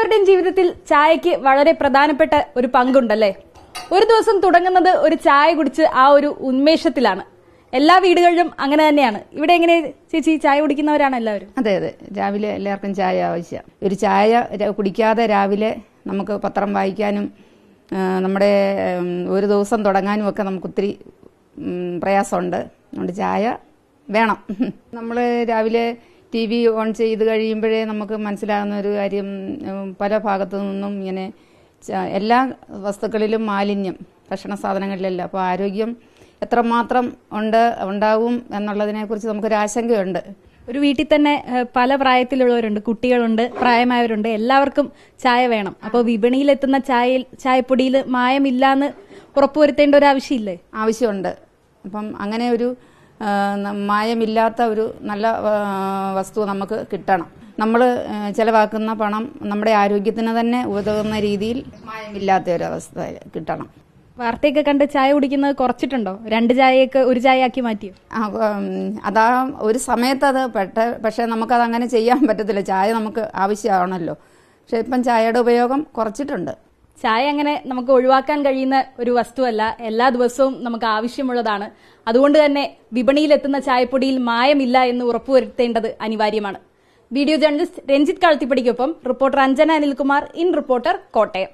എല്ലാവരുടെയും ജീവിതത്തിൽ ചായക്ക് വളരെ പ്രധാനപ്പെട്ട ഒരു പങ്കുണ്ടല്ലേ? ഒരു ദിവസം തുടങ്ങുന്നത് ഒരു ചായ കുടിച്ച് ആ ഒരു ഉന്മേഷത്തിലാണ്. എല്ലാ വീടുകളിലും അങ്ങനെ തന്നെയാണ്. ഇവിടെ എങ്ങനെ ചേച്ചി ചായ കുടിക്കുന്നവരാണ് എല്ലാവരും? അതെ അതെ. രാവിലെ എല്ലാവർക്കും ചായ ആവശ്യം. ഒരു ചായ കുടിക്കാതെ രാവിലെ നമുക്ക് പത്രം വായിക്കാനും നമ്മുടെ ഒരു ദിവസം തുടങ്ങാനും ഒക്കെ നമുക്ക് ഒത്തിരി പ്രയാസമുണ്ട്. അതുകൊണ്ട് ചായ വേണം. നമ്മൾ രാവിലെ ടി വി ഓൺ ചെയ്ത് കഴിയുമ്പോഴേ നമുക്ക് മനസ്സിലാകുന്ന ഒരു കാര്യം പല ഭാഗത്തു നിന്നും ഇങ്ങനെ എല്ലാ വസ്തുക്കളിലും മാലിന്യം ഭക്ഷണ സാധനങ്ങളിലല്ല. അപ്പോൾ ആരോഗ്യം എത്രമാത്രം ഉണ്ട് ഉണ്ടാവും എന്നുള്ളതിനെക്കുറിച്ച് നമുക്കൊരു ആശങ്കയുണ്ട്. ഒരു വീട്ടിൽ തന്നെ പല പ്രായത്തിലുള്ളവരുണ്ട് കുട്ടികളുണ്ട് പ്രായമായവരുണ്ട് എല്ലാവർക്കും ചായ വേണം. അപ്പോൾ വിപണിയിലെത്തുന്ന ചായയിൽ ചായപ്പൊടിയിൽ മായമില്ലാന്ന് ഉറപ്പുവരുത്തേണ്ട ഒരു ആവശ്യമില്ലേ? ആവശ്യമുണ്ട്. അപ്പം അങ്ങനെ ഒരു മായമില്ലാത്ത ഒരു നല്ല വസ്തു നമുക്ക് കിട്ടണം. നമ്മൾ ചിലവാക്കുന്ന പണം നമ്മുടെ ആരോഗ്യത്തിന് തന്നെ ഉതകുന്ന രീതിയിൽ മായമില്ലാത്ത ഒരു അവസ്ഥ കിട്ടണം. വാർത്തയൊക്കെ കണ്ട് ചായ കുടിക്കുന്നത് കുറച്ചിട്ടുണ്ടോ? രണ്ട് ചായയൊക്കെ ഒരു ചായ ആക്കി മാറ്റിയോ അതാ ഒരു സമയത്ത് അത് പെട്ട പക്ഷേ നമുക്കത് അങ്ങനെ ചെയ്യാൻ പറ്റത്തില്ല. ചായ നമുക്ക് ആവശ്യമാണല്ലോ. പക്ഷെ ഇപ്പം ചായയുടെ ഉപയോഗം കുറച്ചിട്ടുണ്ട്. ചായ അങ്ങനെ നമുക്ക് ഒഴിവാക്കാൻ കഴിയുന്ന ഒരു വസ്തുവല്ല. എല്ലാ ദിവസവും നമുക്ക് ആവശ്യമുള്ളതാണ്. അതുകൊണ്ട് തന്നെ വിപണിയിലെത്തുന്ന ചായപ്പൊടിയിൽ മായമില്ല എന്ന് ഉറപ്പുവരുത്തേണ്ടത് അനിവാര്യമാണ്. Video journalist Ranjith കളത്തിപ്പടിക്കൊപ്പം reporter Anjana Anilkumar in reporter Kottayam.